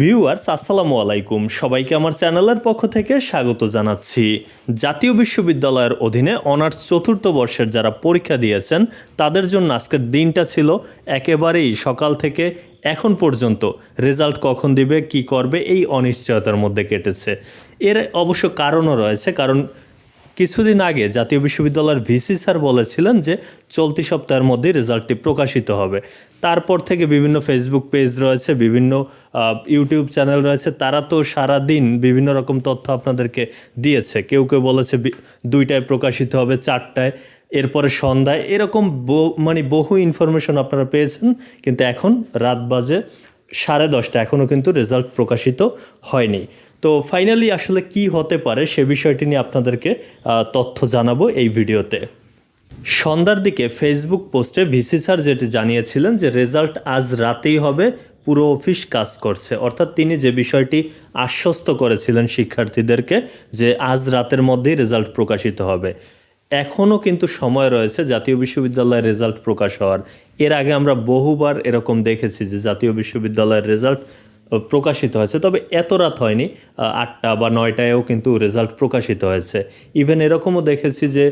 Viewers, আসসালামু আলাইকুম। সবাইকে আমার চ্যানেলের পক্ষ থেকে স্বাগত জানাচ্ছি। জাতীয় বিশ্ববিদ্যালয়ের অধীনে অনার্স চতুর্থ বর্ষের যারা পরীক্ষা দিয়েছেন, তাদের জন্য আজকের দিনটা ছিল একেবারেই সকাল থেকে এখন পর্যন্ত। রেজাল্ট কখন দিবে, কি করবে, এই অনিশ্চয়তার মধ্যে কেটেছে। এর অবশ্য কারণও রয়েছে, কারণ কিছুদিন আগে জাতীয় বিশ্ববিদ্যালয়ের ভিসি স্যার বলেছিলেন যে, চলতি সপ্তাহের মধ্যে রেজাল্টটি প্রকাশিত হবে। তারপর থেকে বিভিন্ন ফেসবুক পেজ রয়েছে, বিভিন্ন ইউটিউব চ্যানেল রয়েছে। তারা তো সারা দিন বিভিন্ন রকম তথ্য আপনাদেরকে দিয়েছে। কেউ কেউ বলেছে দুইটায় প্রকাশিত হবে, চারটায়, এরপরে সন্ধ্যায়। এরকম মানে বহু ইনফরমেশন আপনারা পেয়েছেন, কিন্তু এখন রাত বাজে সাড়ে দশটা। এখনও কিন্তু রেজাল্ট প্রকাশিত হয়নি। তো ফাইনালি আসলে কি হতে পারে সে বিষয়টি নিয়ে আপনাদেরকে তথ্য জানাব এই ভিডিওতে। সন্ধ্যার দিকে ফেসবুক পোস্টে ভিসি স্যার যেটি জানিয়েছিলেন যে রেজাল্ট আজ রাতেই হবে, পুরো অফিস কাজ করছে। অর্থাৎ তিনি যে বিষয়টি আশ্বস্ত করেছিলেন শিক্ষার্থীদেরকে যে আজ রাতের মধ্যেই রেজাল্ট প্রকাশিত হবে। এখনও কিন্তু সময় রয়েছে জাতীয় বিশ্ববিদ্যালয়ের রেজাল্ট প্রকাশ হওয়ার। এর আগে আমরা বহুবার এরকম দেখেছি যে জাতীয় বিশ্ববিদ্যালয়ের রেজাল্ট প্রকাশিত হয়েছে। তবে এত রাত হয়নি আটটা বা নয়টায়ও কিন্তু রেজাল্ট প্রকাশিত হয়েছে। ইভেন এরকমও দেখেছি যে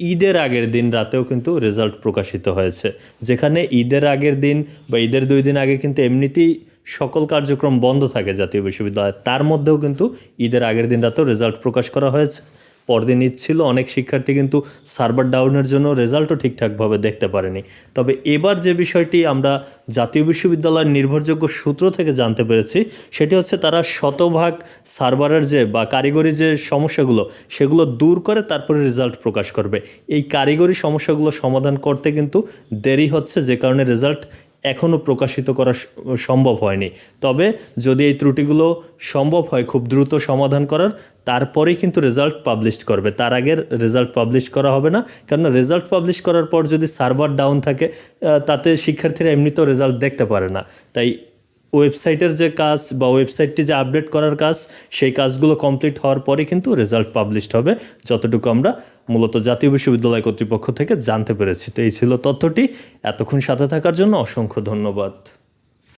ঈদের আগের দিন রাতেও কিন্তু রেজাল্ট প্রকাশিত হয়েছে। যেখানে ঈদের আগের দিন বা ঈদের দুই দিন আগে কিন্তু এমনিতেই সকল কার্যক্রম বন্ধ থাকে জাতীয় বিশ্ববিদ্যালয়ে। তার মধ্যেও কিন্তু ঈদের আগের দিন রাতেও রেজাল্ট প্রকাশ করা হয়েছে। পরদিন ঈদ ছিল, অনেক শিক্ষার্থী কিন্তু সার্ভার ডাউনের জন্য রেজাল্টও ঠিকঠাকভাবে দেখতে পারেনি। তবে এবার যে বিষয়টি আমরা জাতীয় বিশ্ববিদ্যালয়ের নির্ভরযোগ্য সূত্র থেকে জানতে পেরেছি, সেটি হচ্ছে তারা শতভাগ সার্ভারের যে বা কারিগরি যে সমস্যাগুলো, সেগুলো দূর করে তারপরে রেজাল্ট প্রকাশ করবে। এই কারিগরি সমস্যাগুলো সমাধান করতে কিন্তু দেরি হচ্ছে, যে কারণে রেজাল্ট এখনও প্রকাশিত করা সম্ভব হয়নি। তবে যদি এই ত্রুটিগুলো সম্ভব হয়, খুব দ্রুত সমাধান করার তারপরেই কিন্তু রেজাল্ট পাবলিশ করবে। তার আগে রেজাল্ট পাবলিশ করা হবে না। কারণ রেজাল্ট পাবলিশ করার পর যদি সার্ভার ডাউন থাকে তাতে শিক্ষার্থীরা এমনিতেও রেজাল্ট দেখতে পারে না। তাই ওয়েবসাইটের যে কাজ বা ওয়েবসাইটটি যে আপডেট করার কাজ, সেই কাজগুলো কমপ্লিট হওয়ার পরে কিন্তু রেজাল্ট পাবলিশড হবে। যতটুকু আমরা মূলত জাতীয় বিশ্ববিদ্যালয় কর্তৃপক্ষ থেকে জানতে পেরেছি। তো এই ছিল তথ্যটি। এতক্ষণ সাথে থাকার জন্য অসংখ্য ধন্যবাদ।